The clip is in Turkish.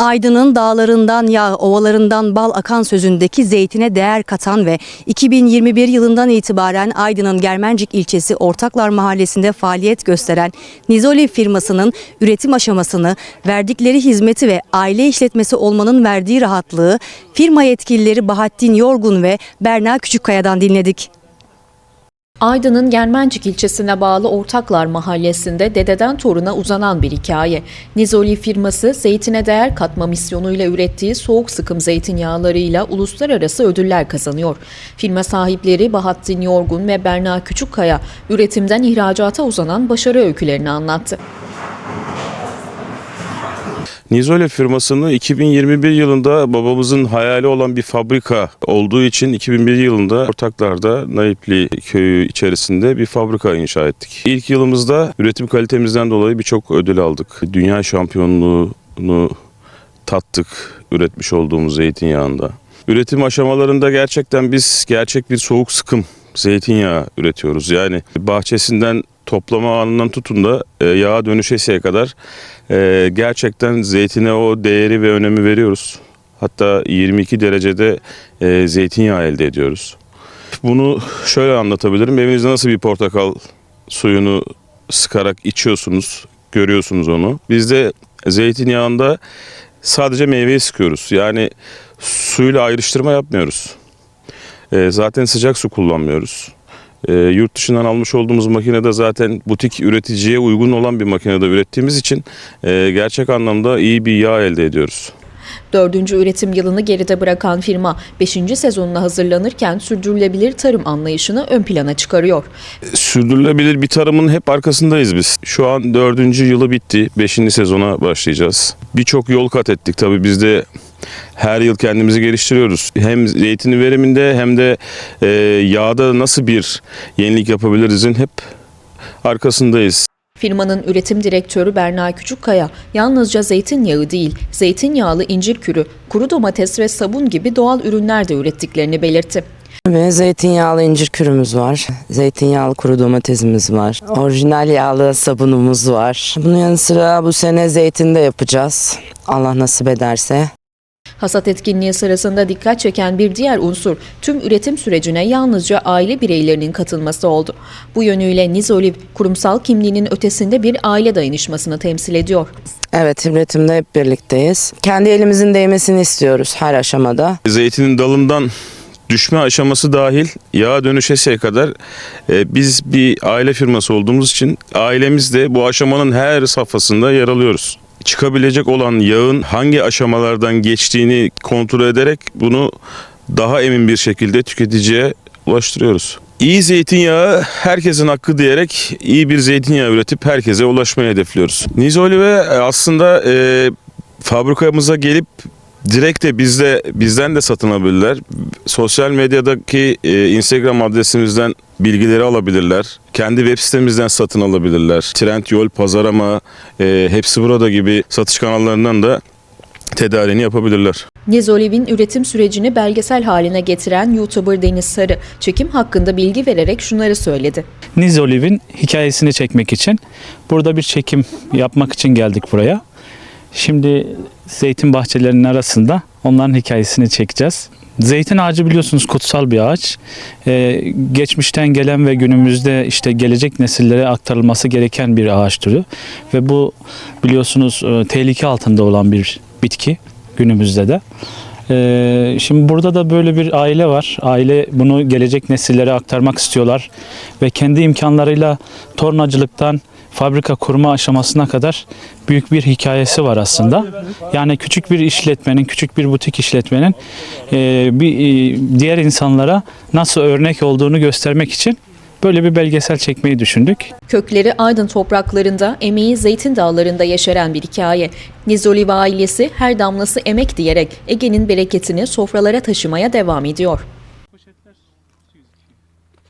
Aydın'ın dağlarından yağ, ovalarından bal akan sözündeki zeytine değer katan ve 2021 yılından itibaren Aydın'ın Germencik ilçesi Ortaklar Mahallesi'nde faaliyet gösteren Nizoli firmasının üretim aşamasını, verdikleri hizmeti ve aile işletmesi olmanın verdiği rahatlığı firma yetkilileri Bahattin Yorgun ve Berna Küçükkaya'dan dinledik. Aydın'ın Germencik ilçesine bağlı Ortaklar Mahallesi'nde dededen toruna uzanan bir hikaye. Nizoli firması zeytine değer katma misyonuyla ürettiği soğuk sıkım zeytinyağlarıyla uluslararası ödüller kazanıyor. Firma sahipleri Bahattin Yorgun ve Berna Küçükkaya üretimden ihracata uzanan başarı öykülerini anlattı. Nizole firmasını 2021 yılında babamızın hayali olan bir fabrika olduğu için 2001 yılında ortaklarda Naipli köyü içerisinde bir fabrika inşa ettik. İlk yılımızda üretim kalitemizden dolayı birçok ödül aldık. Dünya şampiyonluğunu tattık üretmiş olduğumuz zeytinyağında. Üretim aşamalarında gerçekten biz gerçek bir soğuk sıkım zeytinyağı üretiyoruz. Yani bahçesinden toplama anından tutun da e, yağa dönüşesiye kadar e, gerçekten zeytine o değeri ve önemi veriyoruz. Hatta 22 derecede e, zeytinyağı elde ediyoruz. Bunu şöyle anlatabilirim. Evinizde nasıl bir portakal suyunu sıkarak içiyorsunuz, görüyorsunuz onu. Biz de zeytinyağında sadece meyveyi sıkıyoruz. Yani suyla ayrıştırma yapmıyoruz. E, zaten sıcak su kullanmıyoruz. E, yurt dışından almış olduğumuz makinede zaten butik üreticiye uygun olan bir makinede ürettiğimiz için e, gerçek anlamda iyi bir yağ elde ediyoruz. Dördüncü üretim yılını geride bırakan firma 5. sezonuna hazırlanırken sürdürülebilir tarım anlayışını ön plana çıkarıyor. Sürdürülebilir bir tarımın hep arkasındayız biz. Şu an dördüncü yılı bitti. Beşinci sezona başlayacağız. Birçok yol kat ettik. Tabii biz de her yıl kendimizi geliştiriyoruz. Hem zeytinin veriminde hem de e, yağda nasıl bir yenilik yapabilirizin hep arkasındayız. Firmanın üretim direktörü Berna Küçükkaya yalnızca zeytinyağı değil, zeytinyağlı incir kürü, kuru domates ve sabun gibi doğal ürünler de ürettiklerini belirtti. Ve zeytinyağlı incir kürümüz var. Zeytinyağlı kuru domatesimiz var. Orijinal yağlı sabunumuz var. Bunun yanı sıra bu sene zeytin de yapacağız. Allah nasip ederse. Hasat etkinliği sırasında dikkat çeken bir diğer unsur tüm üretim sürecine yalnızca aile bireylerinin katılması oldu. Bu yönüyle Nizoliv kurumsal kimliğinin ötesinde bir aile dayanışmasını temsil ediyor. Evet üretimde hep birlikteyiz. Kendi elimizin değmesini istiyoruz her aşamada. Zeytinin dalından düşme aşaması dahil yağa dönüşesiye kadar e, biz bir aile firması olduğumuz için ailemiz de bu aşamanın her safhasında yer alıyoruz. Çıkabilecek olan yağın hangi aşamalardan geçtiğini kontrol ederek bunu daha emin bir şekilde tüketiciye ulaştırıyoruz. İyi zeytinyağı herkesin hakkı diyerek iyi bir zeytinyağı üretip herkese ulaşmayı hedefliyoruz. Nizolive aslında e, fabrikamıza gelip direkt de bizde bizden de satın alabilirler. Sosyal medyadaki e, Instagram adresimizden bilgileri alabilirler. Kendi web sitemizden satın alabilirler. Trendyol, Pazarama, e, hepsi burada gibi satış kanallarından da tedarini yapabilirler. Nizoliv'in üretim sürecini belgesel haline getiren YouTuber Deniz Sarı, çekim hakkında bilgi vererek şunları söyledi. Nizoliv'in hikayesini çekmek için burada bir çekim yapmak için geldik buraya. Şimdi zeytin bahçelerinin arasında onların hikayesini çekeceğiz. Zeytin ağacı biliyorsunuz kutsal bir ağaç. Ee, geçmişten gelen ve günümüzde işte gelecek nesillere aktarılması gereken bir ağaç türü. Ve bu biliyorsunuz e, tehlike altında olan bir bitki günümüzde de. Ee, şimdi burada da böyle bir aile var. Aile bunu gelecek nesillere aktarmak istiyorlar ve kendi imkanlarıyla tornacılıktan fabrika kurma aşamasına kadar büyük bir hikayesi var aslında. Yani küçük bir işletmenin, küçük bir butik işletmenin e, bir e, diğer insanlara nasıl örnek olduğunu göstermek için böyle bir belgesel çekmeyi düşündük. Kökleri Aydın topraklarında, emeği zeytin dağlarında yeşeren bir hikaye. Nizoliv ailesi her damlası emek diyerek Ege'nin bereketini sofralara taşımaya devam ediyor.